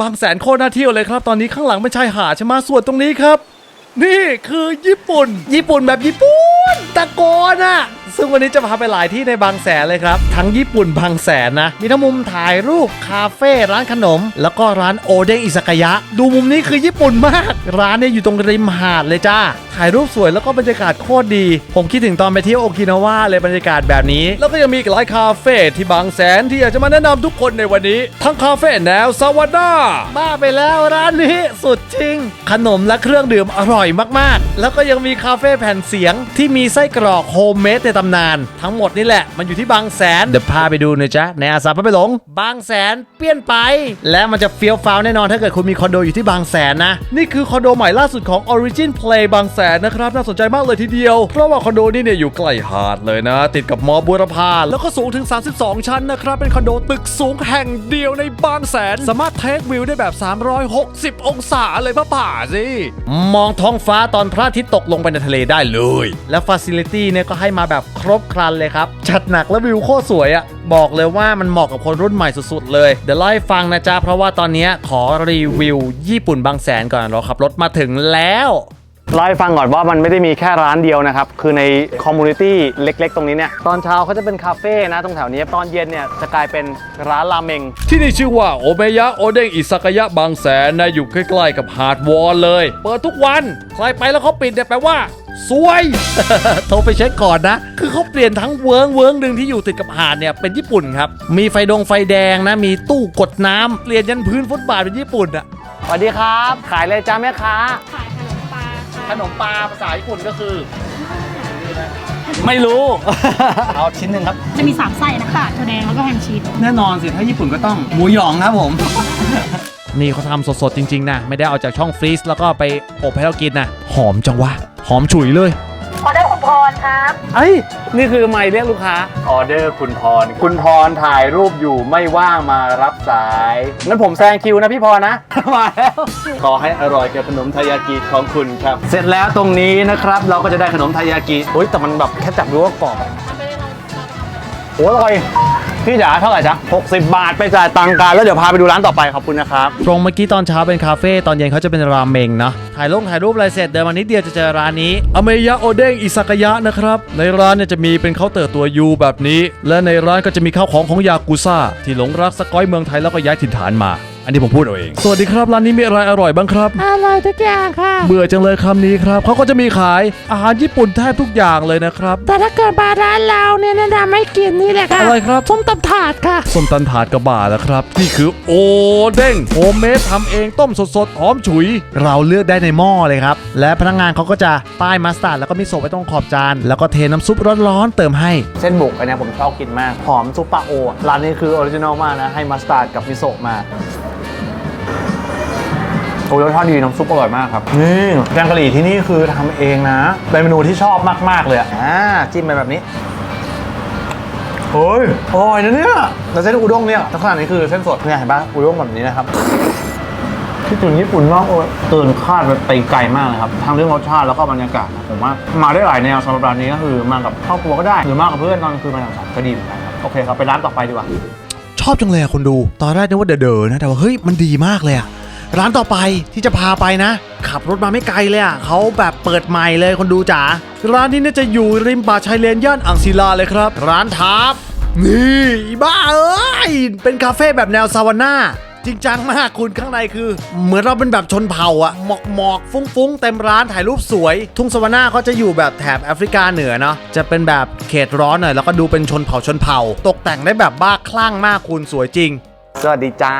บางแสนโคตรน่าเที่ยวเลยครับ ตอนนี้ข้างหลังเป็นชายหาดใช่ไหมส่วนตรงนี้ครับ นี่คือญี่ปุ่น ญี่ปุ่นแบบญี่ปุ่น ตะโกนอะ ซึ่งวันนี้จะพาไปหลายที่ในบางแสนเลยครับ ทั้งญี่ปุ่นบางแสนนะ มีทั้งมุมถ่ายรูป คาเฟ่ร้านขนม แล้วก็ร้านโอเด้งอิซากายะ ดูมุมนี้คือญี่ปุ่นมาก ร้านเนี่ยอยู่ตรงริมหาดเลยจ้าถ่ายรูปสวยแล้วก็บรรยากาศโคตรดี ผมคิดถึงตอนไปเที่ยวโอกินาวาเลยบรรยากาศแบบนี้ แล้วก็ยังมีอีกหลายคาเฟ่ที่บางแสนที่อยากจะมาแนะนำทุกคนในวันนี้ ทั้งคาเฟ่แนวซาวาน่าบ้าไปแล้วร้านนี้สุดจริง ขนมและเครื่องดื่มอร่อยมากๆ แล้วก็ยังมีคาเฟ่แผ่นเสียงที่มีไส้กรอกโฮมเมดในตำนาน ทั้งหมดนี่แหละ มันอยู่ที่บางแสน เดี๋ยวพาไปดูนะจ๊ะ ในอาสาพาไปหลง บางแสนเปลี่ยนไป และมันจะเฟี้ยวฟ้าวแน่นอนถ้าเกิดคุณมีคอนโดอยู่ที่บางแสนนะ นี่คือคอนโดใหม่ล่าสุดของ Origin Play บางแสนนะครับ น่าสนใจมากเลยทีเดียว เพราะว่าคอนโดนี่เนี่ยอยู่ใกล้หาดเลยนะ ติดกับมอบุรพาแล้วก็สูงถึง 32 ชั้นนะครับ เป็นคอนโดตึกสูงแห่งเดียวในบางแสน สามารถเทควิวได้แบบ 360 องศาเลยพ่อป่าสิมองท้องฟ้าตอนพระอาทิตย์ตกลงไปในทะเลได้เลย และฟ a ซิลิตี้เนี่ยก็ให้มาแบบครบครันเลยครับ จัดหนักและวิวโคตรสวยอะ่ะ บอกเลยว่ามันเหมาะกับคนรุ่นใหม่สุดๆ เลย เดี๋ยวเล่าให้ฟังนะจ๊ะ เพราะว่าตอนเนี้ยขอรีวิวญี่ปุ่นบางแสนก่อนเราขับรถมาถึงแล้วเล่าให้ฟังก่อนว่ามันไม่ได้มีแค่ร้านเดียวนะครับ คือในคอมมูนิตี้เล็ก ๆ ตรงนี้เนี่ย ตอนเช้าเขาจะเป็นคาเฟ่นะตรงแถวนี้ ตอนเย็นเนี่ยจะกลายเป็นร้านราเมง ที่นี่ชื่อว่าโอเมยะโอเด้งอิซากายะบางแสนนะอยู่ใกล้ๆกับหาดวอนเลย เปิดทุกวัน ใครไปแล้วเขาปิดเนี่ยแปลว่า ซวย โทรไปเช็คก่อนนะ คือเขาเปลี่ยนทั้งเวิร์งเวิร์งหนึ่งที่อยู่ติดกับหาดเนี่ยเป็นญี่ปุ่นครับ มีไฟดงไฟแดงนะ มีตู้กดน้ำเปลี่ยนยันพื้นฟุตบาทเป็นญี่ปุ่นอะสวัสดีครับ ขายเลยจ้าแม่ค้า ขายขนมปลาค่ะขนมปลาภาษาญี่ปุ่นก็คือ ไม่รู้ เอาชิ้นหนึ่งครับ จะมี3ไส้นะคะถั่วแดงแล้วก็แฮมชีสแน่นอนสิถ้าญี่ปุ่นก็ต้องหมูหยองครับผม นี่เขาทำสดๆจริง ๆ นะ ไม่ได้เอาจากช่องฟรีซแล้วก็ไปอบให้เรากินนะ หอมจังวะห อมฉุยเลยออเดอร์คุณพรครับ เอ้ยนี่คือไม่เรียกลูกค้า ออเดอร์คุณพร คุณพรถ่ายรูปอยู่ไม่ว่างมารับสายงั้นผมแซงคิวนะพี่พรนะ มาแล้ว ขอให้อร่อยกับขนมทายากิของคุณครับ เสร็จแล้วตรงนี้นะครับ เราก็จะได้ขนมทายากิโอ้ยแต่มันแบบแค่จับดูก็กรอบอะโอ้ยอร่อย พี่จ๋าเท่าไหร่จ๊ะ60 บาทไปจ่ายตังค์กันแล้วเดี๋ยวพาไปดูร้านต่อไปขอบคุณนะครับ ตรงเมื่อกี้ตอนเช้าเป็นคาเฟ่ตอนเย็นเขาจะเป็นราเมงเนาะถ่ายลงถ่ายรูปอะไรเสร็จเดินมานิดเดียวจะเจอร้านนี้อเมยะโอเด้งอิซากายะนะครับ ในร้านเนี่ยจะมีเป็นเคาน์เตอร์ตัวยูแบบนี้ และในร้านก็จะมีข้าวของของยากุซ่าที่หลงรักสกอยเมืองไทยแล้วก็ย้ายถิ่นฐานมา อันนี้ผมพูดเอาเอง สวัสดีครับร้านนี้มีอะไรอร่อยบ้างครับ อร่อยทุกอย่างค่ะ เบื่อจังเลยคำนี้ครับเขาก็จะมีขายอาหารญี่ปุ่นแทบทุกอย่างเลยนะครับ แต่ถ้าเกิดมาร้านเราเนี่ยแนะนำให้กินนี่แหละค่ะอะไรครับ ส้มตำถาดค่ะ ส้มตันถาดกระบาแล้วครับ นี่คือโอเด้งโฮมเมดทำเองต้มสดๆหอมฉุย เราเลือกได้ในหม้อเลยครับ และพนักงานเขาก็จะป้ายมัสตาร์ดแล้วก็มีโซไว้ตรงขอบจาน แล้วก็เทน้ำซุปร้อนๆเติมให้ เส้นบุกอันเนี้ยผมชอบกินมาก หอมซุปปลาโออะร้านนี้คือออริจินอลมากนะ ให้มัสตาร์ดกับมิโซะมา โอ้ยรสชาติดีน้ำซุปอร่อยมากครับนี่แกงกะหรี่ที่นี่คือทำเองนะเป็นเมนูที่ชอบมากๆเลยอะอ่าจิ้มไปแบบนี้เฮ้ยอร่อยนะเนี่ยแล้วเส้นอุด้งเนี่ยลักษณะนี้คือเส้นสดเนี่ยเห็นปะอุด้งแบบนี้นะครับที่จุนญี่ปุ่นมากเลยเกินคาดไปไกลมากเลยครับทั้งเรื่องรสชาติแล้วก็บรรยากาศนะผมว่ามาได้หลายแนวสำหรับร้านนี้ก็คือมากับครอบครัวก็ได้ หรือมากับเพื่อนตอนกลางคืนมาอย่างสรรค์ก็ดีเหมือนกันครับโอเคครับไปร้านต่อไปดีกว่าชอบจังเลยอะคนดู ตอนแรกนึกว่าเด๋อๆนะแต่ว่าเฮ้ยมันดีมากเลยอะ ร้านต่อไปที่จะพาไปนะ ขับรถมาไม่ไกลเลยอะเขาแบบเปิดใหม่เลยคนดูจ๋าร้านนี้เนี่ยจะอยู่ริมป่าชายเลนย่านอ่างศิลาเลยครับ ร้านทับนี่บ้าเอ้ยเป็นคาเฟ่แบบแนวซาวาน่าจริงจังมากคุณข้างในคือ เหมือนเราเป็นแบบชนเผ่าอะหมอกหมอกฟุ้งฟุ้งๆเต็มร้านถ่ายรูปสวย ทุ่งสวาน่าก็จะอยู่แบบแถบแอฟริกาเหนือเนาะจะเป็นแบบเขตร้อนหน่อยแล้วก็ดูเป็นชนเผ่าชนเผ่า ตกแต่งได้แบบบ้าคลั่งมากคุณสวยจริง สวัสดีจ้า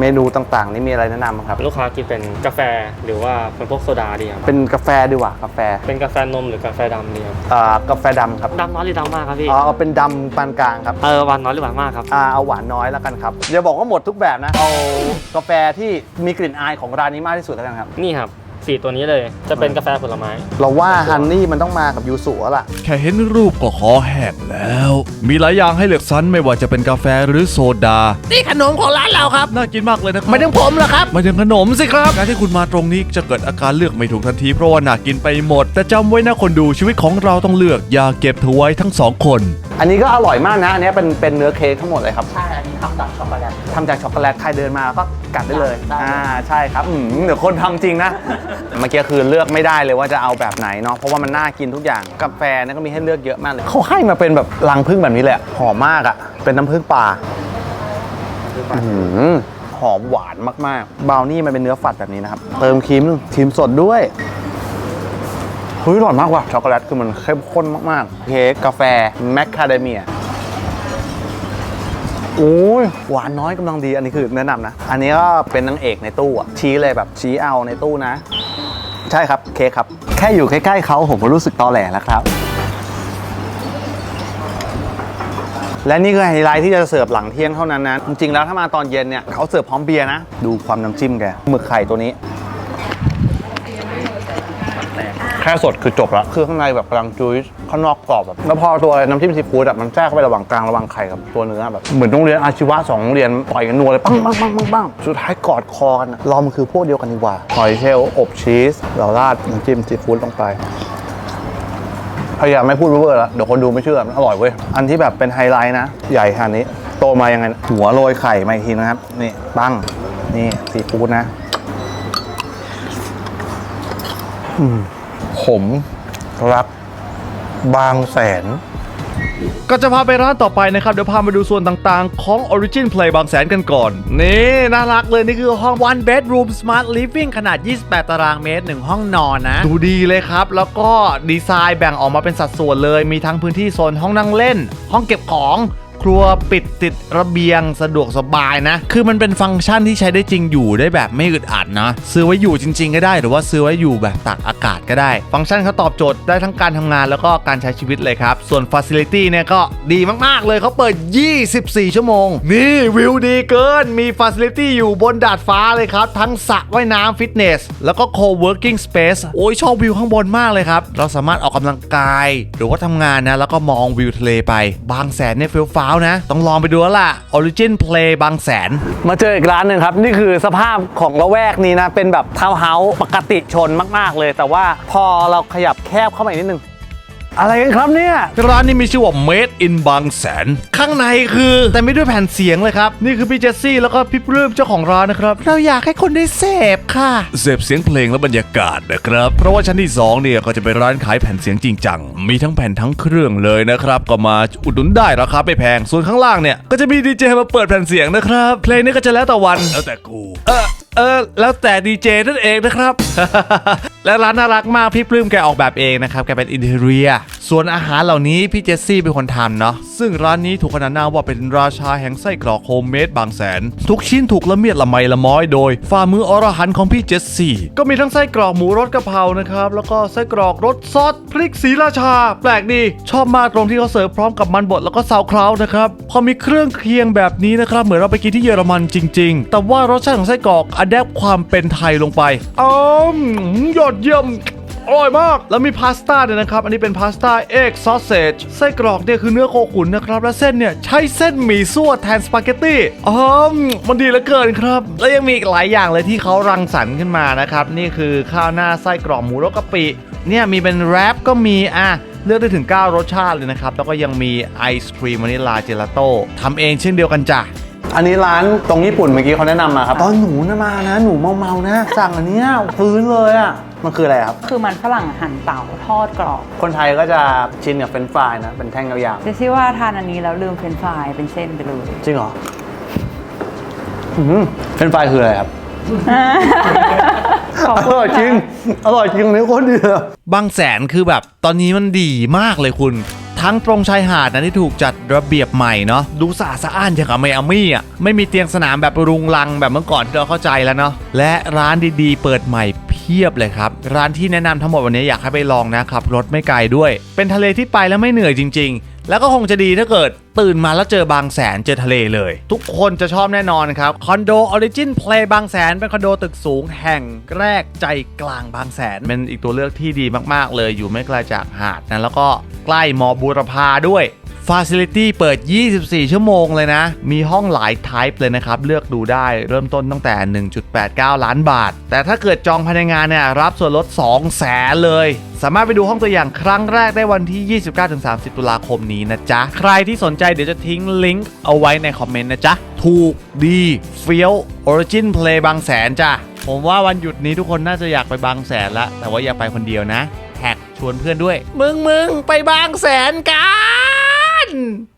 เมนูต่างๆ นี่มีอะไรแนะนำบ้างครับ ลูกค้ากินเป็นกาแฟหรือว่าเป็นพวกโซดาดีครับ เป็นกาแฟดีกว่ากาแฟ เป็นกาแฟนมหรือกาแฟดำดีครับอ่ากาแฟดำครับ ดำน้อยหรือดำมากครับพี่ อ๋อเอาเป็นดำปานกลางครับ เออหวานน้อยหรือหวานมากครับ อ่าเอาหวานน้อยแล้วกันครับอย่าบอกว่าหมดทุกแบบนะ เอากาแฟที่มีกลิ่นอายของร้านนี้มากที่สุดแล้วกันครับ นี่ครับ สีตัวนี้เลย จะเป็นกาแฟผลไม้ เราว่าฮันนี่มันต้องมากับยูสุแล้วล่ะ แค่เห็นรูปก็ขอแหกแล้ว มีหลายอย่างให้เลือกสรรไม่ว่าจะเป็นกาแฟหรือโซดา นี่ขนมของร้านเราครับ น่ากินมากเลยนะครับไม่ถึงผมหรอครับไม่ถึงขนมสิครับการที่คุณมาตรงนี้จะเกิดอาการเลือกไม่ถูกทันทีเพราะว่าน่ากินไปหมด แต่จำไว้นะคนดูชีวิตของเราต้องเลือกอย่าเก็บเธอไว้ทั้งสองคน อันนี้ก็อร่อยมากนะอันนี้เป็นเป็นเนื้อเค้กทั้งหมดเลยครับ ใช่ อันนี้ทำดักช็อกโกแลต ทำจากช็อกโกแลตใครเดินมาก็กัดได้เลยอ่าใช่ครับอืมเดี๋ยวคนทำจริงนะ เมื่อกี้คือเลือกไม่ได้เลยว่าจะเอาแบบไหนเนาะเพราะว่ามันน่ากินทุกอย่างกาแฟเนี่ยก็มีให้เลือกเยอะมากเลยเขาให้มาเป็นแบบรังผึ้งแบบนี้เลยอะหอมมากอะเป็นน้ำผึ้งป่า อื้อหือหอมหวานมากๆ บราวนี่มันเป็นเนื้อฝัดแบบนี้นะครับ เติมครีมครีมสดด้วยเฮ้ยอร่อยมากว่ะช็อกโกแลตคือมันเข้มข้นมากๆ เค้กกาแฟ แมคคาเดเมีย โอ้ยหวานน้อยกำลังดีอันนี้คือแนะนำนะ อันนี้ก็เป็นนางเอกในตู้อะชี้เลยแบบชี้เอาในตู้นะ ใช่ครับเค้กครับ แค่อยู่ใกล้ๆเขาผมก็รู้สึกตอแหลแล้วครับ และนี่คือไฮไลท์ที่จะเสิร์ฟหลังเที่ยงเท่านั้นนะจริงๆแล้วถ้ามาตอนเย็นเนี่ยเขาเสิร์ฟพร้อมเบียร์นะ ดูความน้ำจิ้มแกหมึกไข่ตัวนี้ ค่สดคือจบละคือข้างในแบบกำลังจุ้ยข้างนอกกรอบแบบแล้วพอตัวน้ำจิ้มซีฟู้ดอะมันแทรกเข้าไประหว่างกลางระหว่างไข่กับตัวเนื้อแบบเหมือนโรงเรียนอาชีวะสองโรงเรียนต่อยกันนัวเลยปังปังปังปังปังสุดท้ายกอดคอกันอะเรามันคือพวกเดียวกันดีกว่าหอยเชลล์อบชีสเราราดน้ำจิ้มซีฟู้ดลงไปพยายามไม่พูดเวอร์แล้วเดี๋ยวคนดูไม่เชื่อมันอร่อยเว้ย อันที่แบบเป็นไฮไลท์นะ ใหญ่ขนาดนี้ โตมายังไง หัวโรยไข่มาอีกทีนะครับ นี่ปั้งนี่ซีฟู้ดนะ อืม ผมรักบางแสน ก็จะพาไปร้านต่อไปนะครับ เดี๋ยวพามาดูส่วนต่างๆ ของ Origin Play บางแสนกันก่อน นี่ น่ารักเลย นี่คือห้อง one bedroom smart living ขนาด 28 ตารางเมตร 1 ห้องนอนนะ ดูดีเลยครับ แล้วก็ดีไซน์แบ่งออกมาเป็นสัดส่วนเลย มีทั้งพื้นที่โซนห้องนั่งเล่น ห้องเก็บของ ครัวปิดติดระเบียงสะดวกสบายนะ คือมันเป็นฟังก์ชันที่ใช้ได้จริงอยู่ได้แบบไม่อึดอัดนะ ซื้อไว้อยู่จริง ๆ ก็ได้ หรือว่าซื้อไว้อยู่แบบตากอากาศก็ได้ ฟังก์ชันเขาตอบโจทย์ได้ทั้งการทำงานแล้วก็การใช้ชีวิตเลยครับ ส่วน Facility เนี่ยก็ดีมากๆเลยเขาเปิด 24 ชั่วโมง นี่วิวดีเกินมี Facility อยู่บนดาดฟ้าเลยครับ ทั้งสระว่ายน้ำฟิตเนส แล้วก็ co-working space โอ้ยชอบวิวข้างบนมากเลยครับ เราสามารถออกกำลังกาย หรือว่าทำงานนะแล้วก็มองวิวทะเลไป บางแสนเนี่ยเฟี้ยวฟ้าวนะ ต้องลองไปดูแล้วล่ะ Origin Play บางแสน มาเจออีกร้านหนึ่งครับ นี่คือสภาพของละแวกนี้นะ เป็นแบบทาวน์เฮาส์ปกติชนมาก ๆ เลย แต่ว่าพอเราขยับแคบเข้ามาอีกนิดนึง อะไรกันครับเนี่ย ร้านนี้มีชื่อว่า Made in บางแสน ข้างในคือแต่ไม่ด้วยแผ่นเสียงเลยครับ นี่คือพี่เจสซี่แล้วก็พี่ปลื้มเจ้าของร้านนะครับ เราอยากให้คนได้เสพค่ะ เสพเสียงเพลงและบรรยากาศนะครับ เพราะว่าชั้นที่2เนี่ยก็จะเป็นร้านขายแผ่นเสียงจริงจัง มีทั้งแผ่นทั้งเครื่องเลยนะครับ ก็มาอุดหนุนได้ราคาไม่แพง ส่วนข้างล่างเนี่ยก็จะมีดีเจมาเปิดแผ่นเสียงนะครับ เพลงนี้ก็จะแล้วแต่วัน แล้วแต่กู เออ เออ แล้วแต่ดีเจนั่นเองนะครับ และร้านน่ารักมากพี่ปลื้มแกออกแบบเองนะครับ แกเป็นอินเทอร์เรีย ส่วนอาหารเหล่านี้พี่เจสซี่เป็นคนทำเนาะ ซึ่งร้านนี้ถูกขนานนามว่าเป็นราชาแห่งไส้กรอกโฮมเมดบางแสน ทุกชิ้นถูกละเมียดละไมละม้อยโดยฝ่ามืออรหันต์ของพี่เจสซี่ ก็มีทั้งไส้กรอกหมูรสกะเพรานะครับ แล้วก็ไส้กรอกรสซอสพริกสีราชา แปลกดี ชอบมากตรงที่เขาเสิร์ฟพร้อมกับมันบดแล้วก็ซาวคราวนะครับ พอมีเครื่องเคียงแบบนี้นะครับ เหมือนเราไปกินที่เยอรมันจริง ๆ แต่ว่ารสชาติของไส้กรอกอัแอปความเป็นไทยลงไปอืมยอดเยี่ยมอร่อยมาก แล้วมีพาสต้าเนี่ยนะครับ อันนี้เป็นพาสต้าเอ็กซอสเซจไส้กรอกเนี่ยคือเนื้อโคขุนนะครับ และเส้นเนี่ยใช้เส้นหมี่ซั่วแทนสปาเกตตี้อ๋อมันดีเหลือเกินครับ และยังมีอีกหลายอย่างเลยที่เขารังสรรค์ขึ้นมานะครับ นี่คือข้าวหน้าไส้กรอกหมูรสกะปิ เนี่ยมีเป็นแรปก็มีอะเลือกได้ถึง 9 รสชาติเลยนะครับ แล้วก็ยังมีไอศครีมวานิลาเจลาโต้ทำเองเช่นเดียวกันจ้ะ อันนี้ร้านตรงญี่ปุ่นเมื่อกี้เขาแนะนำมาครับ ตอนหนูนะมานะ หนูเมาๆนะ สั่งอันเนี้ยฟื้นเลยอะ มันคืออะไรครับ คือมันฝรั่งหั่นเต๋าทอดกรอบคนไทยก็จะชินกับเฟรนช์ฟรายนะ เป็นแท่งยาวเจสซี่ว่าทานอันนี้แล้วลืมเฟรนช์ฟรายเป็นเส้นไปเลย ๆจริงเหรออืมเฟรนช์ฟรายคืออะไรครับขอบอคุณร่อยจริงอร่อยจริงนี่โคตรดีเลย บางแสนคือแบบตอนนี้มันดีมากเลยคุณ ทั้งตรงชายหาดนะที่ถูกจัดระเบียบใหม่เนาะดูสะอาดสะอ้านอย่างกับไมอามี่อะไม่มีเตียงสนามแบบรุงรังแบบเมื่อก่อนที่เราเข้าใจแล้วเนาะและร้านดีๆ เปิดใหม่เพียบเลยครับ ร้านที่แนะนำทั้งหมดวันนี้อยากให้ไปลองนะครับรถไม่ไกลด้วย เป็นทะเลที่ไปแล้วไม่เหนื่อยจริง แล้วก็คงจะดีถ้าเกิดตื่นมาแล้วเจอบางแสนเจอทะเลเลย ทุกคนจะชอบแน่นอนครับคอนโดออริจินเพลย์บางแสนเป็นคอนโดตึกสูงแห่งแรกใจกลางบางแสน เป็นอีกตัวเลือกที่ดีมากๆเลยอยู่ไม่ไกลจากหาดนะแล้วก็ใกล้มอบูรพาด้วย Facility เปิด 24 ชั่วโมงเลยนะ มีห้องหลาย type เลยนะครับ เลือกดูได้เริ่มต้นตั้งแต่ 1.89 ล้านบาท แต่ถ้าเกิดจองภายในงานเนี่ย รับส่วนลด 2 แสนเลย สามารถไปดูห้องตัวอย่างครั้งแรกได้วันที่ 29-30 ตุลาคมนี้นะจ๊ะ ใครที่สนใจเดี๋ยวจะทิ้งลิงก์เอาไว้ในคอมเมนต์นะจ๊ะ ถูกดีเฟี้ยว Origin Play บางแสนจ้ะ ผมว่าวันหยุดนี้ทุกคนน่าจะอยากไปบางแสนละแต่ว่าอย่าไปคนเดียวนะแท็กชวนเพื่อนด้วย มึงมึงไปบางแสนกัน Martin.